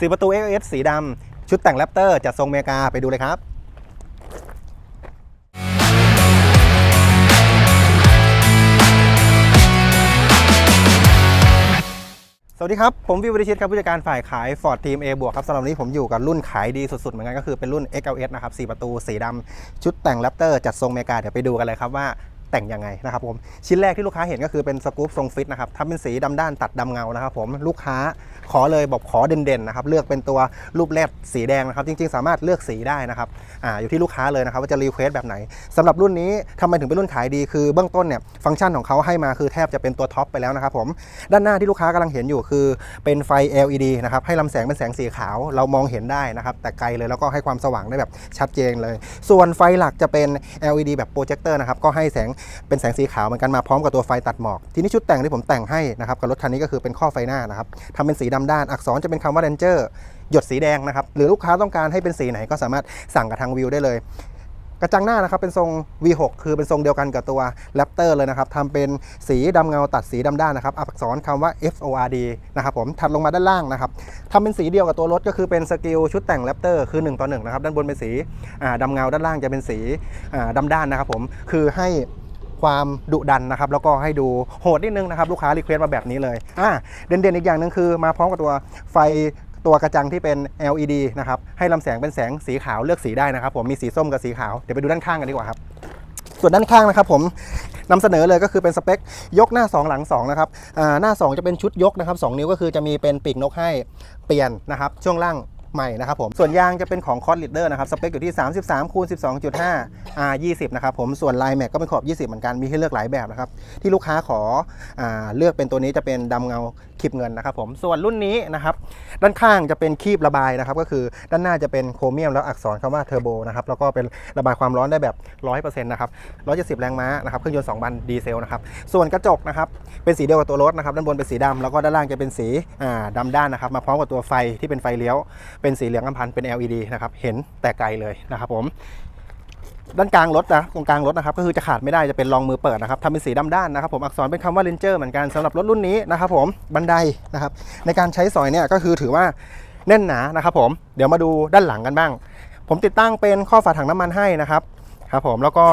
สีประตู XS สีดำชุดแต่งแรปเตอร์จัดทรงเมกาไปดูเลยครับสวัสดีครับ ผมวิววิชิตครับผู้จัดการฝ่ายขาย Ford Team A บวกครับสำหรับวันนี้ผมอยู่กับรุ่นขายดีสุดๆ เหมือนกันก็คือเป็นรุ่น XLS นะครับ 4 ประตูสีดำชุดแต่งแรปเตอร์จัดทรงเมกาเดี๋ยวไปดูกันเลยครับว่า แต่งยังไงนะครับผมชิ้นแรกที่ลูกค้าเห็นก็คือเป็นสกู๊ปทรงฟิตนะครับทำเป็นสีดำด้านตัดดำเงานะครับผมลูกค้าขอเลยบอกขอเด่นๆนะครับเลือกเป็นตัวรูปแรดสีแดงนะครับจริงๆ สามารถเลือกสีได้นะครับอ่าอยู่ที่ลูกค้าเลยนะครับว่าจะรีเควสแบบไหนสำหรับรุ่นนี้ทำไมถึงเป็นรุ่นขายดีคือเบื้องต้นเนี่ยฟังก์ชันของเขาให้มาคือแทบจะเป็นตัวท็อปไปแล้วนะครับผมด้านหน้าที่ลูกค้ากำลังเห็นอยู่คือเป็นไฟ LED นะครับให้ลำแสงเป็นแสงสีขาวเรามองเห็นได้นะครับแต่ไกลเลยแล้วก็ให้ความสว่างได้แบบชัดเจนเลย ส่วนไฟหลักจะเป็น LED แบบโปรเจคเตอร์นะครับก็ให้แสงเป็นแสงสีขาวเหมือนกันมาพร้อมกับตัวไฟตัดหมอก ทีนี้ชุดแต่งที่ผมแต่งให้นะครับกับรถคันนี้ก็คือเป็นข้อไฟหน้านะครับทำเป็นสีดำด้านอักษรจะเป็นคำว่า Ranger หยดสีแดงนะครับหรือลูกค้าต้องการให้เป็นสีไหนก็สามารถสั่งกับทางวิวได้เลยกระจังหน้านะครับเป็นทรง V6 คือเป็นทรงเดียวกันกับตัว Raptor เลยนะครับทำเป็นสีดำเงาตัดสีดำด้านนะครับอักษรคำว่า FORD นะครับผมถัดลงมาด้านล่างนะครับทำเป็นสีเดียวกับตัวรถก็คือเป็นสกิลชุดแต่ง Raptor คือ1ต่อ1นะครับด้านบนเป็นสีอ่าดำเงาด้านล่างจะเป็นสีอ่าดำด้านนะครับผมคือให้ ความดุดันนะครับแล้วก็ให้ดูโหดนิดนึงนะครับลูกค้ารีเควสมาแบบนี้เลยอ่าเด่นๆอีกอย่างหนึงคือมาพร้อมกับตัวไฟตัวกระจังที่เป็น LED นะครับให้ลำแสงเป็นแสงสีขาวเลือกสีได้นะครับผมมีสีส้มกับสีขาวเดี๋ยวไปดูด้านข้างกันดีกว่าครับส่วนด้านข้างนะครับผมนำเสนอเลยก็คือเป็นสเปคยกหน้า 2 หลัง 2 นะครับอ่าหน้า 2 จะเป็นชุดยกนะครับ 2 นิ้วก็คือจะมีเป็นปีกนกให้เปลี่ยนนะครับ ช่วงล่าง ใหม่นะครับผม ส่วนยางจะเป็นของคอร์ดลีดเดอร์นะครับ สเปคอยู่ที่ 33คูณ12.5 R 20นะครับผม ส่วนลายแม็กก็เป็นขอบ 20 เหมือนกัน มีให้เลือกหลายแบบนะครับ ที่ลูกค้าขออาเลือกเป็นตัวนี้จะเป็นดำเงาคลิปเงินนะครับผม ส่วนรุ่นนี้นะครับ ด้านข้างจะเป็นคีบระบายนะครับ ก็คือด้านหน้าจะเป็นโครเมียมแล้วอักษรคำว่าเทอร์โบนะครับ แล้วก็เป็นระบายความร้อนได้แบบ 100%นะครับ170 แรงม้านะครับเครื่องยนต์2บันดีเซลนะครับ ส่วนกระจกนะครับ เป็นสีเดียวกับตัวรถนะครับ ด้านบนเป็นสีดำแล้วก็ด้านล่างจะเป็นสีอ่าด้านนะครับ มาพร้อมกับตัวไฟที่เป็นไฟเลี้ยวเป็นสีเหลืองอำพันเป็น LED นะครับเห็นแต่ไกลเลยนะครับผมด้านกลางรถนะตรงกลางรถนะครับก็คือจะขาดไม่ได้จะเป็นรองมือเปิดนะครับทำเป็นสีดำด้านนะครับผมอักษรเป็นคำว่าเลนเจอร์เหมือนกันสำหรับรถรุ่นนี้นะครับผมบันไดนะครับในการใช้สอยเนี่ยก็คือถือว่าแน่นหนานะครับผมเดี๋ยวมาดูด้านหลังกันบ้าง ผมติดตั้งเป็นข้อฝาถังน้ำมันให้นะครับ ครับผมแล้วก็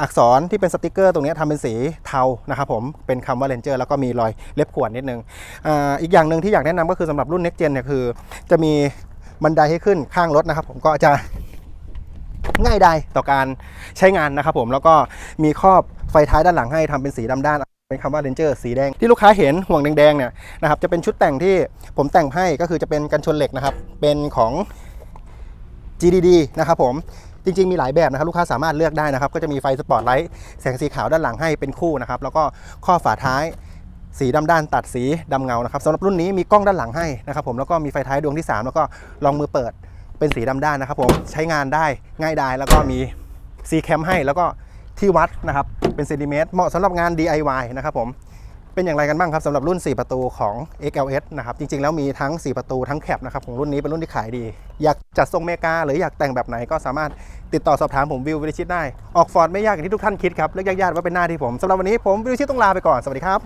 อักษรที่เป็นสติกเกอร์ตรงนี้ทำเป็นสีเทานะครับผมเป็นคำว่า Ranger แล้วก็มีรอยเล็บขวดนิดนึงออีกอย่างหนึ่งที่อยากแนะนำก็คือสำหรับรุ่น Next Gen เนี่ยคือ จะมีบันไดให้ขึ้นข้างรถนะครับ ผมก็จะง่ายดายต่อการใช้งานนะครับผมแล้วก็มีครอบไฟท้ายด้านหลังให้ทำเป็นสีดำด้านเป็นคำว่า Ranger สีแดงที่ลูกค้าเห็นห่วงแดงๆเนี่ยนะครับจะเป็นชุดแต่งที่ผมแต่งให้ก็คือจะเป็นกันชนเหล็กนะครับ เป็นของ GDD นะครับผม จริง ๆ มีหลายแบบนะครับลูกค้าสามารถเลือกได้นะครับ ก็จะมีไฟสปอร์ตไลท์แสงสีขาวด้านหลังให้เป็นคู่นะครับ แล้วก็ข้อฝาท้ายสีดำด้านตัดสีดำเงานะครับสำหรับรุ่นนี้มีกล้องด้านหลังให้นะครับผมแล้วก็มีไฟท้ายดวงที่ 3 แล้วก็รองมือเปิดเป็นสีดำด้านนะครับผมใช้งานได้ง่ายดายแล้วก็มีซีแคมให้แล้วก็ที่วัดนะครับเป็นเซนติเมตรเหมาะสำหรับงาน DIY นะครับผม เป็นอย่างไรกันบ้างครับสำหรับรุ่น 4 ประตูของ XLS นะครับจริงๆ แล้วมีทั้ง 4 ประตูทั้งแคปนะครับของรุ่นนี้เป็นรุ่นที่ขายดี อยากจัดทรงเมกาหรืออยากแต่งแบบไหนก็สามารถติดต่อสอบถามผมวิววิริชิตได้ ออกฟอร์ดไม่ยากอย่างที่ทุกท่านคิดครับเลือกยากๆว่าเป็นหน้าที่ผมสำหรับวันนี้ผมวิววิริชิตต้องลาไปก่อนสวัสดีครับ